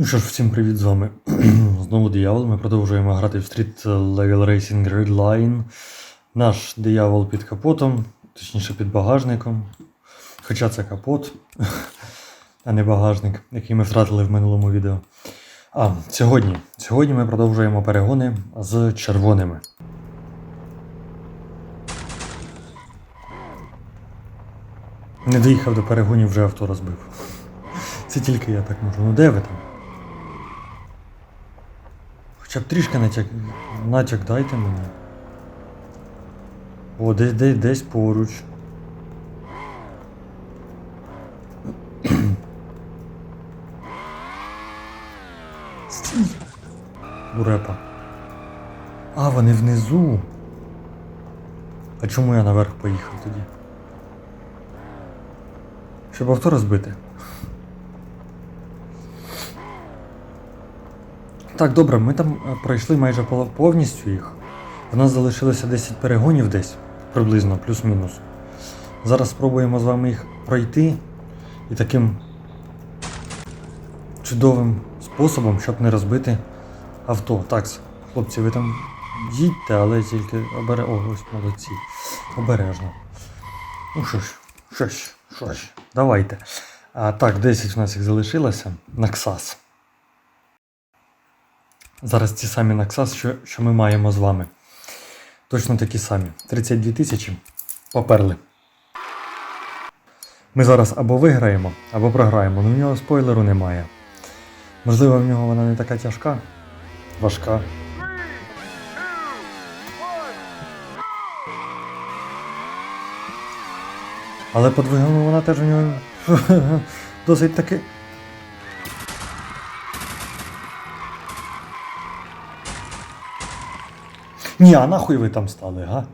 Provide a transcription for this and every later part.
Ну що ж, всім привіт з вами. Знову диявол. Ми продовжуємо грати в Street Level Racing Red Line. Наш диявол під капотом, точніше під багажником. Хоча це капот, а не багажник, який ми втратили в минулому відео. А, сьогодні. Сьогодні ми продовжуємо перегони з червоними. Не доїхав до перегонів, вже авто розбив. Це тільки я так можу. Ну де ви там? Хоча б трішки натяк, натяк дайте мені. О, десь, десь, десь поруч. Стій. Бурепа. А, вони внизу. А чому я наверх поїхав тоді? Щоб авто розбити. Так, добре, ми там е, пройшли майже повністю їх. У нас залишилося 10 перегонів десь, приблизно, плюс-мінус. Зараз спробуємо з вами їх пройти і таким чудовим способом, щоб не розбити авто. Так, хлопці, ви там їдьте, але тільки обере... О, ось молодці. Обережно. Ну що ж, що ж, що ж, давайте. А, так, 10 у нас їх залишилося. Наксас. Зараз ті самі Наксас, що, що ми маємо з вами. Точно такі самі. 32 тисячі. Поперли. Ми зараз або виграємо, або програємо. Ну в нього спойлеру немає. Можливо, в нього вона не така тяжка, важка. Але по двигуну вона теж у нього досить таки. Ні, а нахуй ви там стали, га?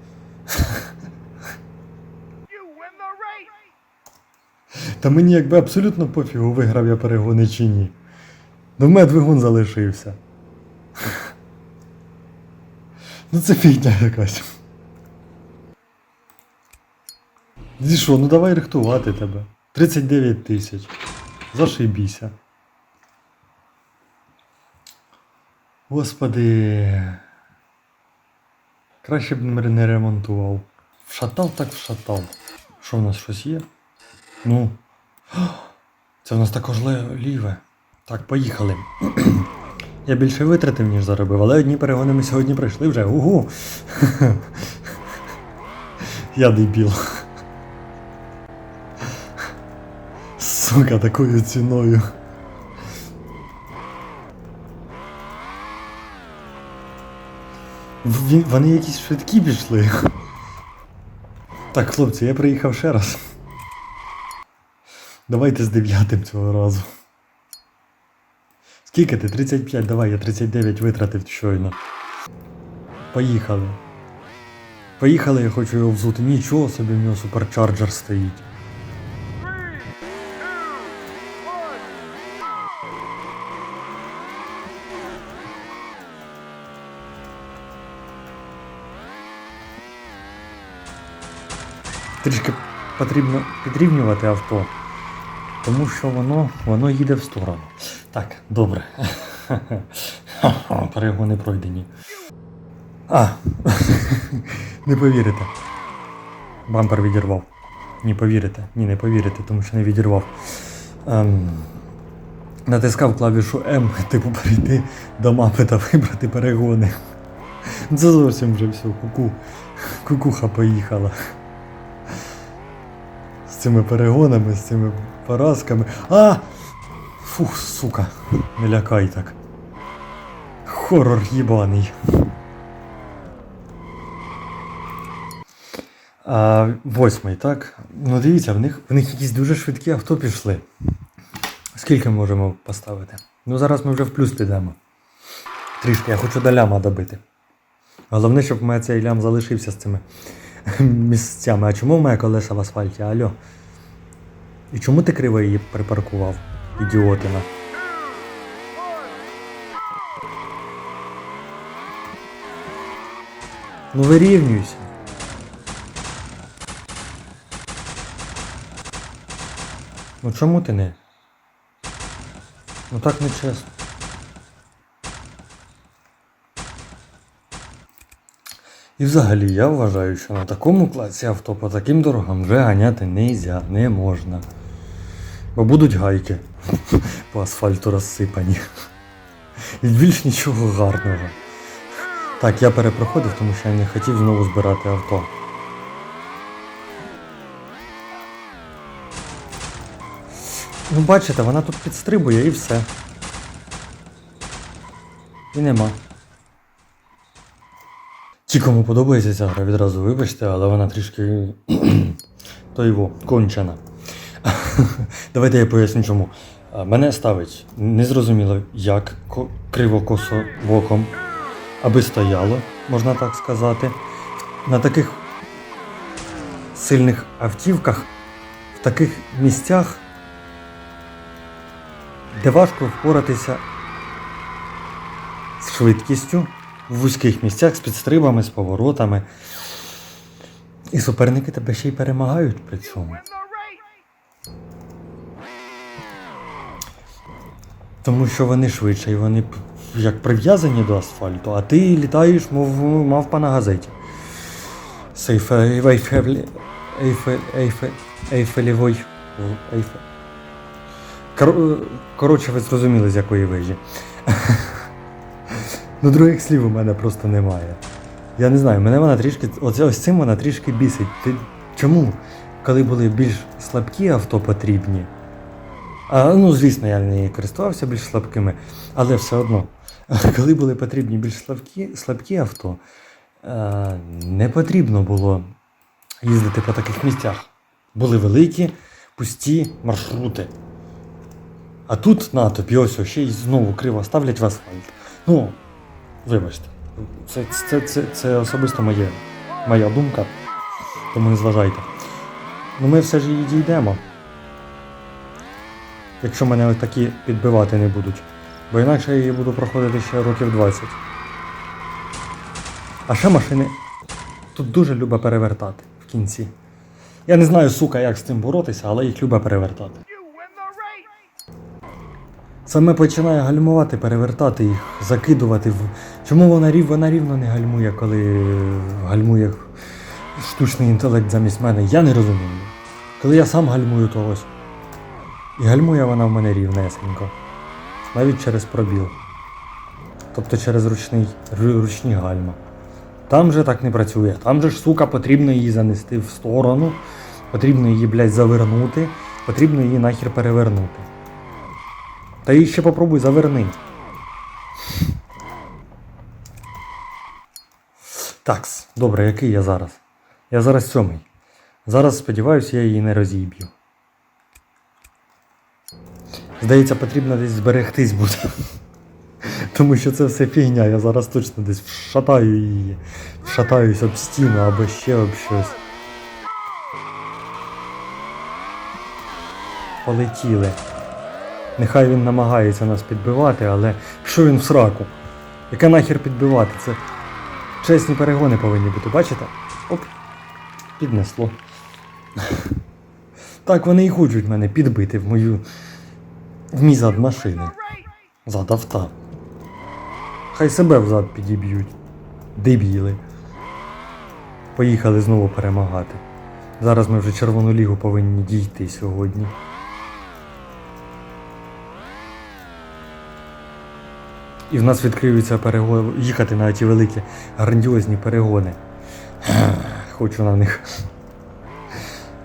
Та мені якби абсолютно пофігу, виграв я перегони чи ні. Ну в мене двигун залишився. Ну це фігня якась. Зі що, ну давай рихтувати тебе. 39 тисяч. Зашибіся. Господи. Краще б не ремонтував. Вшатав так вшатав. Що в нас щось є? Ну. Це в нас також ліве. Так, поїхали. Я більше витратив, ніж заробив, але одні перегони ми сьогодні пройшли вже. Угу. Я дебіл. Сука, такою ціною. Вони якісь швидкі пішли. Так, хлопці, я приїхав ще раз. Давайте з дев'ятим цього разу. Скільки ти? 35, давай, я 39 витратив щойно. Поїхали. Поїхали, я хочу його взути. Нічого собі в нього суперчарджер стоїть. Трішки потрібно підрівнювати авто, тому що воно, воно їде в сторону. Так, добре. Перегони пройдені. А, не повірите. Бампер відірвав. Не повірите. Ні, не повірите, тому що не відірвав. Ем, натискав клавішу М, типу перейти до мапи та вибрати перегони. Це зовсім вже все, куку. Кукуха поїхала. Цими перегонами, з цими поразками. А! Фух, сука, не лякай так. Хорор їбаний. А, восьмий, так? Ну дивіться, в них, в них якісь дуже швидкі авто пішли. Скільки ми можемо поставити? Ну зараз ми вже в плюс підемо. Трішки, я хочу до ляма добити. Головне, щоб в мене цей лям залишився з цими місцями. А чому в мене колеса в асфальті? Алло? І чому ти криво її припаркував? Ідіотина. Ну вирівнюйся. Ну чому ти не? Ну так не чесно. І взагалі я вважаю, що на такому класі авто по таким дорогам вже ганяти не можна, не можна. Бо будуть гайки по асфальту розсипані. І більш нічого гарного. Так, я перепроходив, тому що я не хотів знову збирати авто. Ну, бачите, вона тут підстрибує і все. І нема. Ті, кому подобається ця гра, відразу вибачте, але вона трішки. то його, кончена. Давайте я поясню чому. Мене ставить незрозуміло як ко- криво-косо боком, аби стояло, можна так сказати. На таких сильних автівках, в таких місцях, де важко впоратися з швидкістю в вузьких місцях з підстрибами, з поворотами. І суперники тебе ще й перемагають при цьому. Тому що вони швидше і вони як прив'язані до асфальту, а ти літаєш, мов мавпа на газеті. З Ейфе- Ейфель- Ейфель- Ейфель- Ейфелєвой. Ейфель. Кор- Коротше, ви зрозуміли, з якої вежі. Ну, других слів у мене просто немає. Я не знаю, мене вона трішки. Оце ось цим вона трішки бісить. Ти чому? Коли були більш слабкі авто потрібні. А, ну, звісно, я не користувався більш слабкими, але все одно. Коли були потрібні більш слабкі, слабкі авто, е, не потрібно було їздити по таких місцях. Були великі, пусті маршрути. А тут на тобі ось ще й знову криво ставлять в асфальт. Ну, вибачте, це, це, це, це особисто моє, моя думка, тому не зважайте. Ну ми все ж її дійдемо. Якщо мене такі підбивати не будуть. Бо інакше я її буду проходити ще років 20. А ще машини тут дуже любить перевертати в кінці. Я не знаю, сука, як з цим боротися, але їх любить перевертати. Саме починає гальмувати, перевертати їх, закидувати в. Чому вона рів, вона рівно не гальмує, коли гальмує штучний інтелект замість мене? Я не розумію. Коли я сам гальмую, то ось. І гальмує вона в мене рівнесенько. Навіть через пробіл. Тобто через ручний, ручні гальма. Там же так не працює. Там же ж, сука, потрібно її занести в сторону, потрібно її, блядь, завернути, потрібно її нахер перевернути. Та її ще попробуй заверни. Такс, добре, який я зараз? Я зараз сьомий. Зараз сподіваюся, я її не розіб'ю. Здається, потрібно десь зберегтись буде. Тому що це все фігня, я зараз точно десь вшатаю її. Вшатаюсь об стіну або ще об щось. Полетіли. Нехай він намагається нас підбивати, але що він в сраку? Яке нахер підбивати? Це чесні перегони повинні бути, бачите? Оп, піднесло. Так вони і хочуть мене підбити в мою. в мій зад машини. Зад авто. Хай себе взад підіб'ють. Дебіли. Поїхали знову перемагати. Зараз ми вже Червону лігу повинні дійти сьогодні. І в нас відкриються перегони, їхати на ті великі грандіозні перегони. Хочу на них.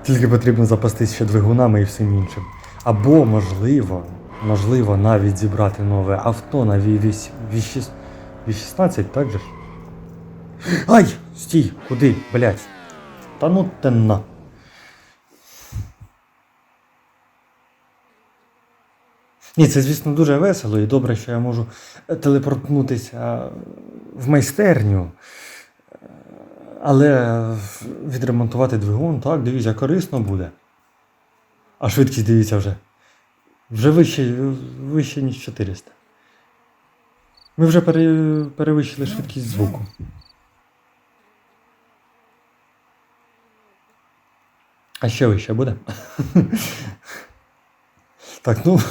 Тільки потрібно запастись ще двигунами і всім іншим. Або, можливо, можливо, навіть зібрати нове авто на V8, V16, так же ж? Ай! Стій! Куди, блядь? Та ну те Ні, це, звісно, дуже весело і добре, що я можу е, телепортнутися в майстерню. Е, Але відремонтувати двигун, так, дивіться, корисно буде. А швидкість, дивіться, вже. Вже вище, вище ніж 400. Ми вже пере, перевищили швидкість звуку. А ще вище буде? Так, ну,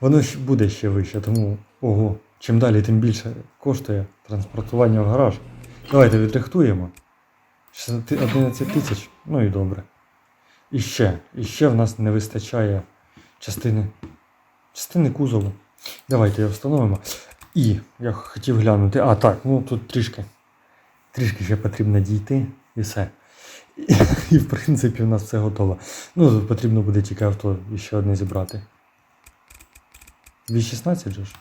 воно буде ще вище, тому ого, чим далі, тим більше коштує транспортування в гараж. Давайте відрихтуємо. 11 тисяч. Ну і добре. І ще. І ще в нас не вистачає частини. Частини кузову. Давайте його встановимо. І я хотів глянути. А, так, ну тут трішки. Трішки ще потрібно дійти і все. І, і в принципі, у нас все готово. Ну, потрібно буде тільки авто і ще одне зібрати. 216 же ж?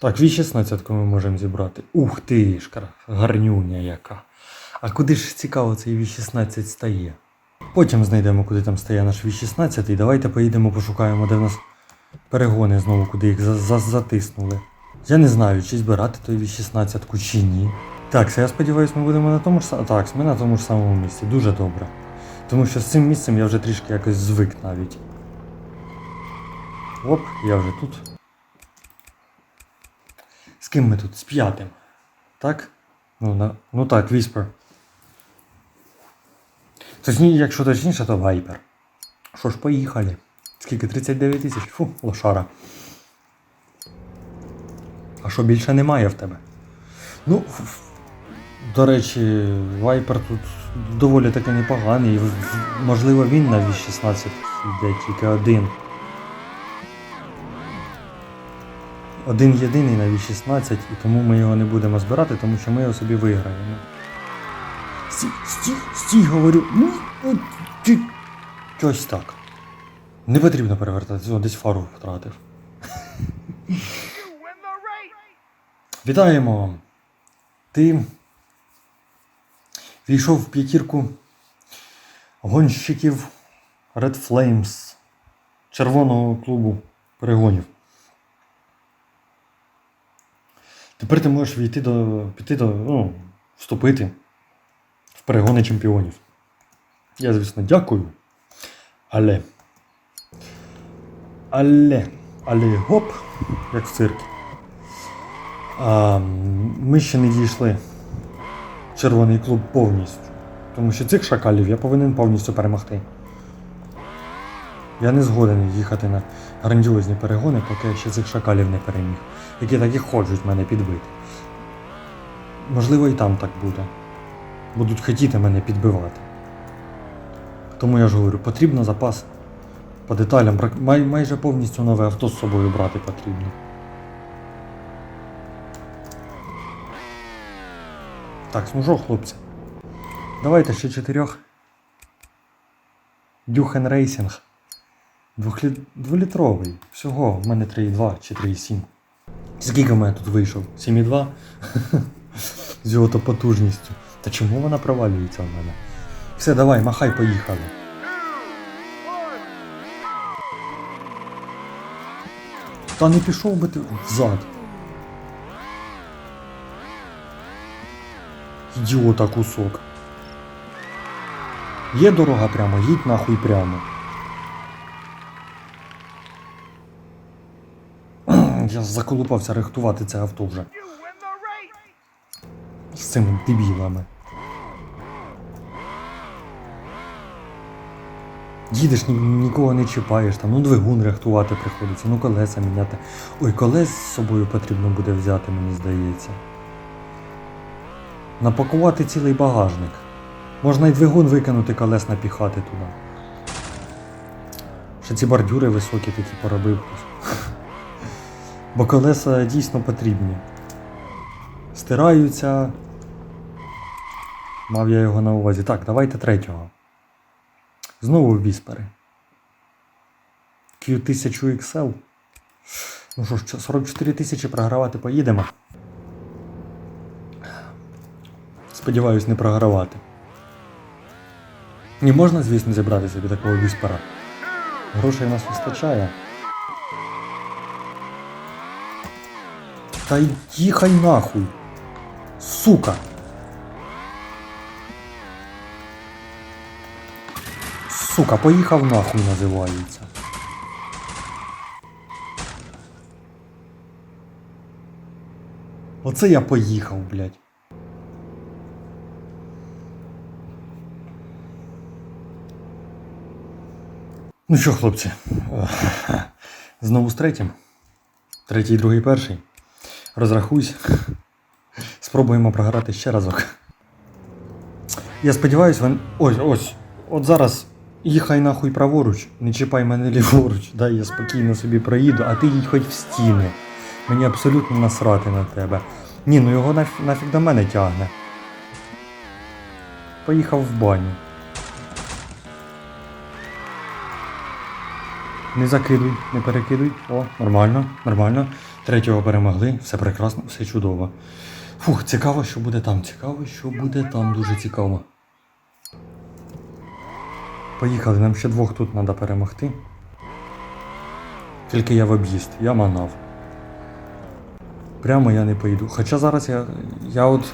Так, V16 ми можемо зібрати. Ух ти ж, гарнюня яка. А куди ж цікаво цей V16 стає? Потім знайдемо, куди там стає наш V16, і давайте поїдемо пошукаємо, де в нас перегони знову, куди їх за- за- затиснули. Я не знаю, чи збирати той V16 чи ні. Так, я сподіваюся, ми будемо на тому ж. Так, ми на тому ж самому місці. Дуже добре. Тому що з цим місцем я вже трішки якось звик навіть. Оп, я вже тут. З ким ми тут? З п'ятим. Так? Ну, на... ну так, Віспер. Точніше, якщо точніше, то Вайпер. Що ж, поїхали. Скільки? 39 тисяч? Фу, лошара. А що більше немає в тебе? Ну, до речі, Вайпер тут доволі таки непоганий. Можливо, він на V16 йде тільки один. Один єдиний на V16, і тому ми його не будемо збирати, тому що ми його собі виграємо. Стій, стій, стій, говорю. Ти- Щось так. Не потрібно перевертатися, десь фару втратив. Вітаємо! Ти війшов в п'ятірку гонщиків Red Flames червоного клубу перегонів. Тепер ти можеш війти до, піти до, ну, вступити в перегони чемпіонів. Я, звісно, дякую. Але. Але. Але гоп, як в циркі. А, ми ще не дійшли червоний клуб повністю. Тому що цих шакалів я повинен повністю перемогти. Я не згоден їхати на грандіозні перегони, поки я ще цих шакалів не переміг, які так і хочуть мене підбити. Можливо, і там так буде. Будуть хотіти мене підбивати. Тому я ж говорю, потрібно запас по деталям, май, майже повністю нове авто з собою брати потрібно. Так, смужок, хлопці. Давайте ще чотирьох. Дюхен рейсінг. Двохлі... Дволітровий. Всього в мене 3,2 чи 3,7. Скільки в мене тут вийшов? 7,2? З його то потужністю. Та чому вона провалюється в мене? Все, давай, махай, поїхали. Та не пішов би ти взад. Ідіота кусок. Є дорога прямо, їдь нахуй прямо. Я заколупався рихтувати це авто вже. З цими дебілами. Їдеш, ні, нікого не чіпаєш, там, ну двигун рихтувати приходиться, ну колеса міняти. Ой, колес з собою потрібно буде взяти, мені здається. Напакувати цілий багажник. Можна і двигун викинути, колес напіхати туди. Ще ці бордюри високі такі поробив. Бо колеса дійсно потрібні. Стираються. Мав я його на увазі. Так, давайте третього. Знову віспери. Q1000 XL. Ну що ж, 44 тисячі програвати поїдемо. Сподіваюсь, не програвати. Не можна, звісно, зібрати собі такого віспера. Грошей у нас вистачає. Та їхай нахуй. Сука. Сука, поїхав нахуй називається. Оце я поїхав, блядь. Ну що, хлопці, знову з третім. Третій, другий, перший. Розрахуйся. Спробуємо програти ще разок. Я сподіваюся, він. Ось, ось. От зараз їхай нахуй праворуч, не чіпай мене ліворуч, дай я спокійно собі проїду, а ти їдь хоч в стіну. Мені абсолютно насрати на тебе. Ні, ну його нафіг, нафіг до мене тягне. Поїхав в баню. Не закидуй, не перекидуй. О, нормально, нормально. Третього перемогли, все прекрасно, все чудово. Фух, цікаво, що буде там. Цікаво, що буде там, дуже цікаво. Поїхали, нам ще двох тут треба перемогти. Тільки я в об'їзд, я манав. Прямо я не поїду. Хоча зараз я. я от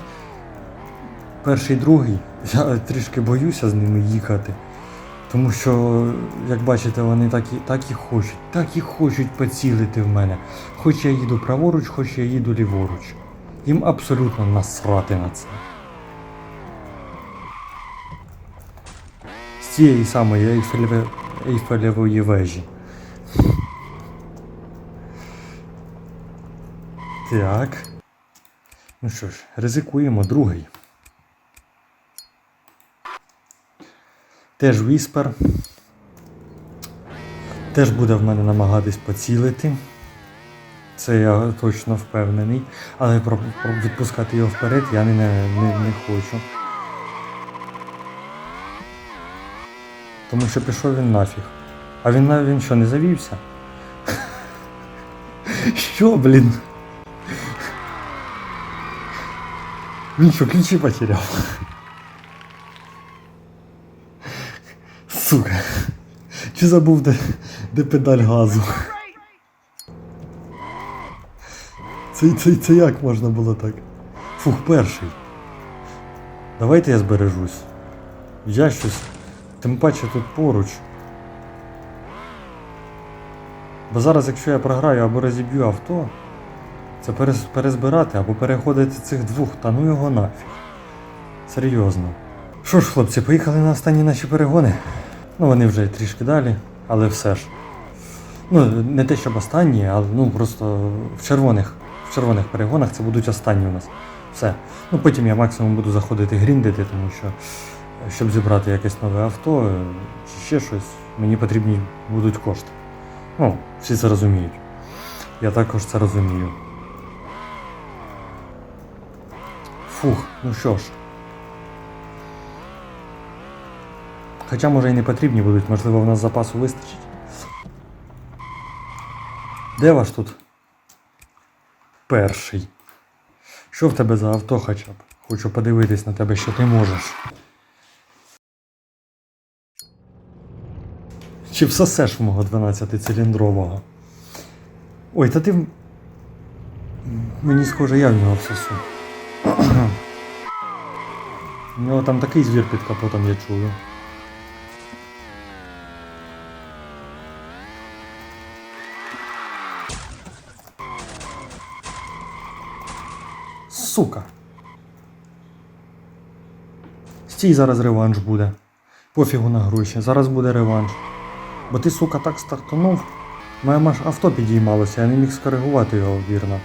перший, другий, я трішки боюся з ними їхати. Тому що, як бачите, вони так і, так і хочуть, так і хочуть поцілити в мене. Хоч я їду праворуч, хоч я їду ліворуч. Їм абсолютно насрати на це. З цієї самої Ейфелеве- Ейфелевої вежі. Так. Ну що ж, ризикуємо другий. Теж віспер. Теж буде в мене намагатись поцілити. Це я точно впевнений. Але відпускати його вперед я не, не, не, хочу. Тому що пішов він нафіг. А він, він що, не завівся? Що, блін? Він що, ключі потеряв? Сука. Чи забув, де, де педаль газу? Це, це, це як можна було так? Фух, перший. Давайте я збережусь. Я щось. Тим паче тут поруч. Бо зараз, якщо я програю або розіб'ю авто, це перез- перезбирати або переходити цих двох, та ну його нафіг. Серйозно. Що ж, хлопці, поїхали на останні наші перегони. Ну, вони вже трішки далі, але все ж. Ну, не те, щоб останні, але ну просто в червоних, в червоних перегонах це будуть останні у нас. Все. Ну потім я максимум буду заходити гріндити, тому що щоб зібрати якесь нове авто е, чи ще щось, мені потрібні будуть кошти. Ну, всі це розуміють. Я також це розумію. Фух, ну що ж. Хоча, може, і не потрібні будуть, можливо, в нас запасу вистачить. Де ваш тут? Перший. Що в тебе за авто хоча б? Хочу подивитись на тебе, що ти можеш. Чи всосеш в мого 12-циліндрового? Ой, та ти. Мені схоже, я в нього всосу. У нього там такий звір під капотом, я чую. Сука. Стій зараз реванш буде. Пофігу на гроші, зараз буде реванш. Бо ти, сука, так стартанув. Моє маш авто підіймалося, я не міг скоригувати його вірно.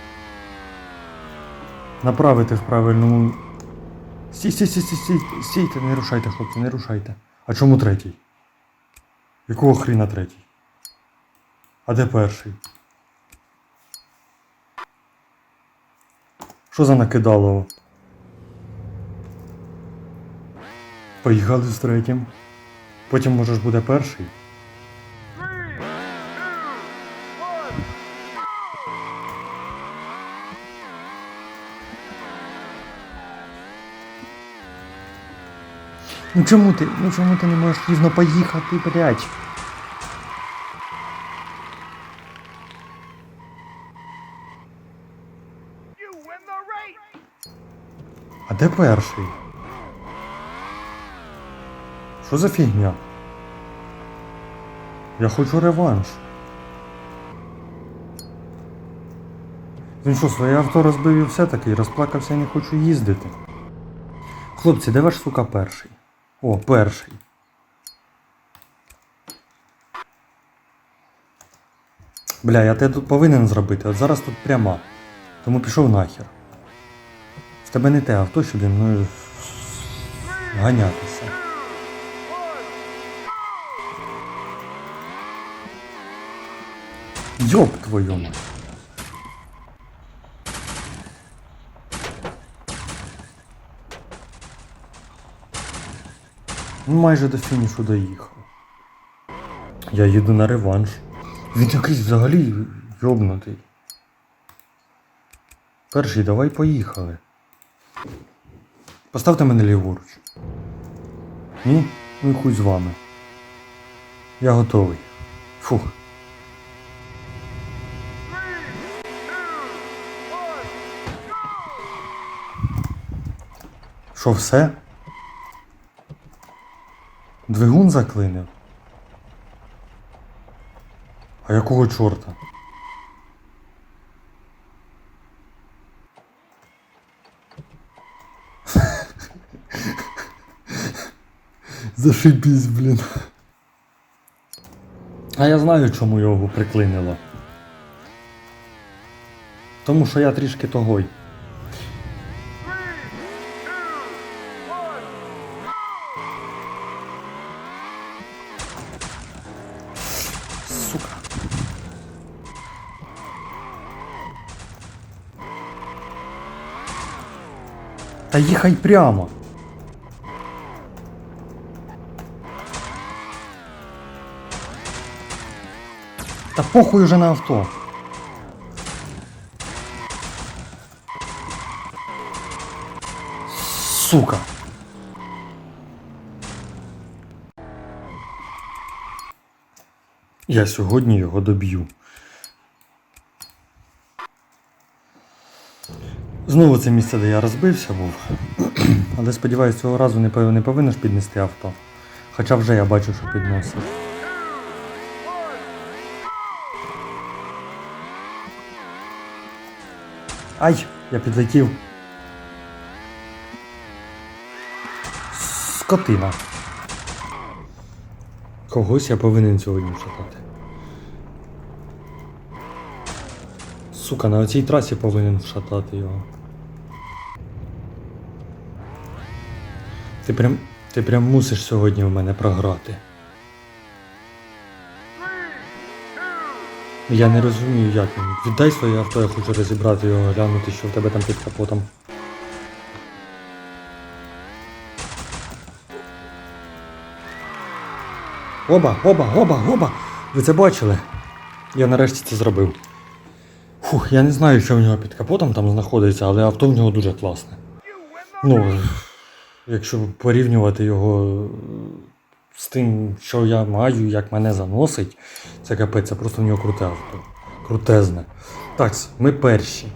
Направити в правильному. Стій, стій, стій, стій, стій, стійте, не рушайте, хлопці, не рушайте. А чому третій? Якого хріна третій? А де перший? Що за накидалово? Поїхали з третім. Потім може ж буде перший. Ну чому ти? Ну чому ти не можеш рівно поїхати, блядь? Де перший? Що за фігня? Я хочу реванш. Він що, своє авто розбив і все таки, розплакався, не хочу їздити. Хлопці, де ваш сука перший? О, перший. Бля, я те тут повинен зробити, от зараз тут пряма. Тому пішов нахер. Тебе не те авто, щоб зі мною ганятися. Йоп твою мать. Майже до фінішу доїхав. Я їду на реванш. Він якийсь взагалі йобнутий. Перший, давай поїхали. Поставте мене ліворуч. Ні? Ну і хуй з вами. Я готовий. Фух. Що все? Двигун заклинив? А якого чорта? Зашибісь, блін. А я знаю, чому його приклинило. Тому що я трішки тогой. Сука. Та їхай прямо. Та похуй уже на авто. Сука. Я сьогодні його доб'ю. Знову це місце, де я розбився був. Але сподіваюся, цього разу не пов- повинен піднести авто. Хоча вже я бачу, що підносить. Ай, я підлетів. Скотина. Когось я повинен сьогодні вшатати. Сука, на цій трасі повинен вшатати його. Ти прям. Ти прям мусиш сьогодні в мене програти. Я не розумію, як він. Віддай своє авто, я хочу розібрати його, глянути, що в тебе там під капотом. Оба, оба, оба, оба! Ви це бачили? Я нарешті це зробив. Фух, я не знаю, що в нього під капотом там знаходиться, але авто в нього дуже класне. Ну, якщо порівнювати його з тим, що я маю, як мене заносить, це капець, просто в нього круте авто. Крутезне. Так, ми перші.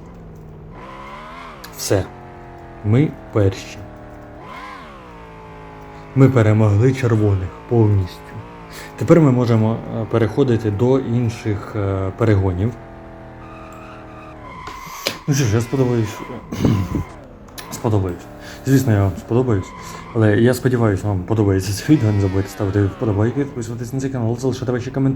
Все. Ми перші. Ми перемогли червоних повністю. Тепер ми можемо е, переходити до інших е, перегонів. Ну що ж, я сподобаюсь. сподобаюсь. Звісно, я вам сподобаюсь. Але я сподіваюся, вам подобається це відео. Не забудьте ставити вподобайки, підписуватись на цей канал, залишати ваші коментарі.